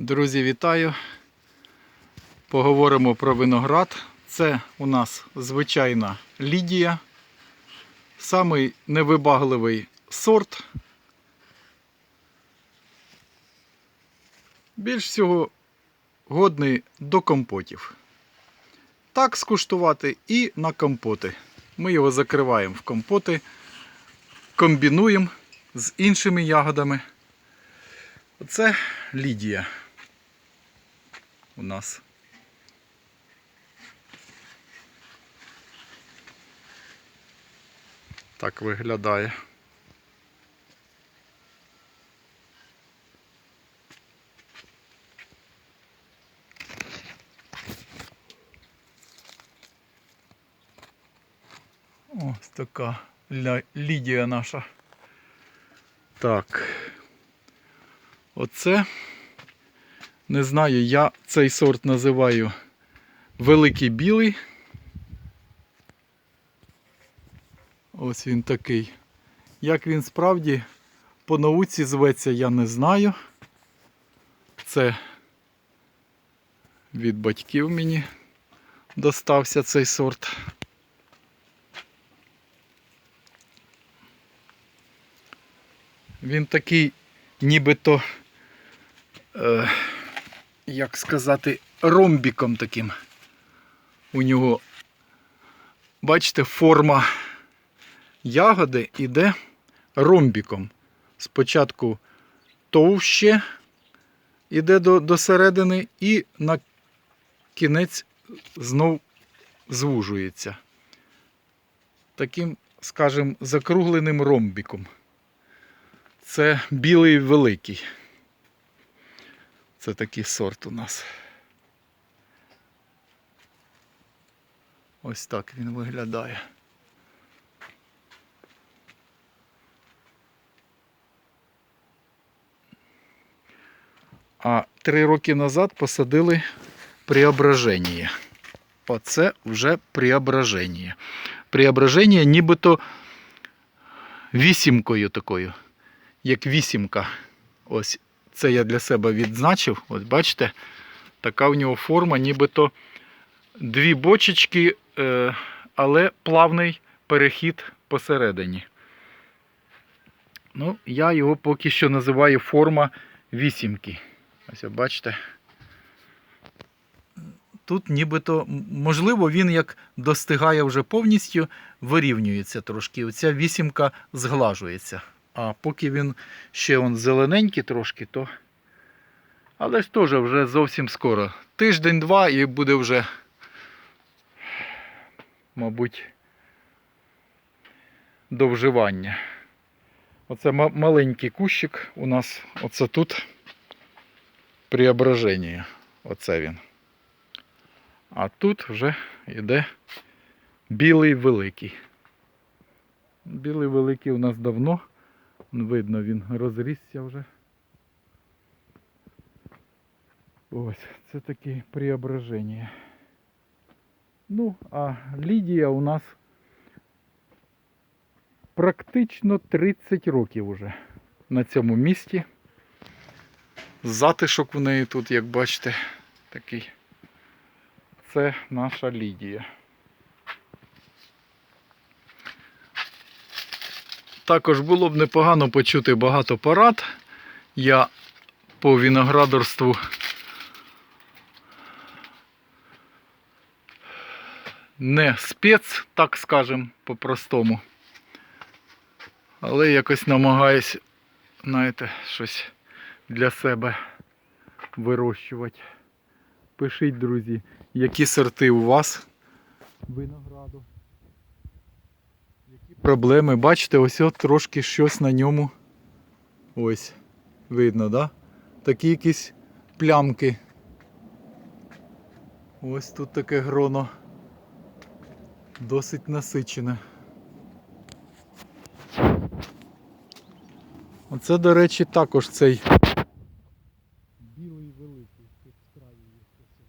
Друзі, вітаю! Поговоримо про виноград. Це у нас звичайна Лідія. Самий невибагливий сорт. Більш всього годний до компотів. Так скуштувати і на компоти. Ми його закриваємо в компоти, комбінуємо з іншими ягодами. Оце Лідія у нас. Так виглядає. Ось така Лідія наша. Так. Оце. Не знаю, я цей сорт називаю Великий Білий. Ось він такий. Як він справді по науці зветься, я не знаю. Це від батьків мені достався цей сорт. Він такий, нібито, е, як сказати, ромбіком таким. У нього, бачите, форма ягоди йде ромбіком. Спочатку товще йде до, до середини і на кінець знов звужується. Таким, скажімо, закругленим ромбіком. Це білий великий. Це такий сорт у нас. Ось так він виглядає. А три роки назад посадили преображення. Оце вже преображення. Преображення нібито вісімкою такою як вісімка. Ось це я для себе відзначив. Ось бачите, така в нього форма, нібито дві бочечки, е, але плавний перехід посередині. Ну, я його поки що називаю форма вісімки. Ось бачите. Тут нібито, можливо, він як достигає вже повністю, вирівнюється трошки. Оця вісімка зглажується. А поки він ще он зелененький трошки, то. Але ж теж вже зовсім скоро. Тиждень-два і буде вже, мабуть, до вживання. Оце маленький кущик у нас, оце тут преображення. Оце він. А тут вже йде білий великий. Білий великий у нас давно. Видно, він розрісся вже. Ось, це такі преображення. Ну, а Лідія у нас практично 30 років уже на цьому місці. Затишок в неї тут, як бачите, такий. Це наша Лідія. Також було б непогано почути багато порад. Я по виноградарству не спец, так скажем, по-простому. Але якось намагаюсь, знаєте, щось для себе вирощувати. Пишіть, друзі, які сорти у вас винограду. Проблеми? Бачите, ось трошки щось на ньому. Ось. Видно, да? Такі якісь плямки. Ось тут таке гроно. Досить насичене. Оце, до речі, також цей білий великий. Тут з краю є щось.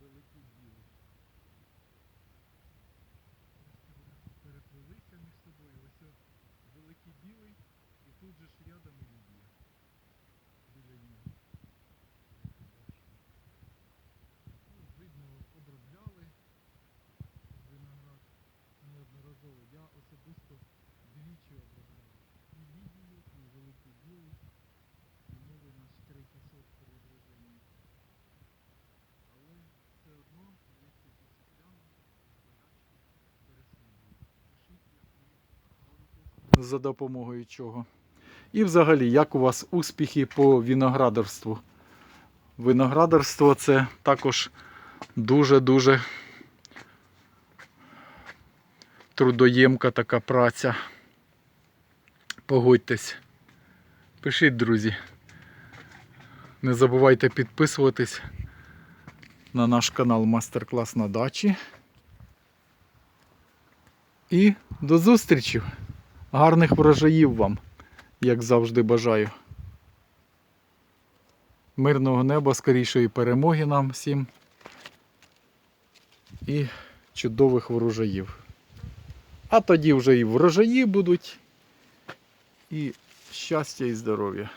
Великий білий. переплилися між собою. Ось великий білий і тут же ж рядом і Лідія. врожайні. Видно, обробляли виноград неодноразово. Я особисто двічі обробляв. І Лідію, і великий білий, і новий наш третій сорт переврожайний. Але все одно є ці плями, болячки, переслідують. Пишіть, як ви боретесь. За допомогою чого. І взагалі, як у вас успіхи по виноградарству? Виноградарство це також дуже-дуже трудоємка така праця. Погодьтесь. Пишіть, друзі. Не забувайте підписуватись на наш канал Мастер-клас на дачі. І до зустрічі! Гарних врожаїв вам, як завжди бажаю. Мирного неба, скорішої перемоги нам всім. І чудових врожаїв. А тоді вже і врожаї будуть, і щастя і здоров'я.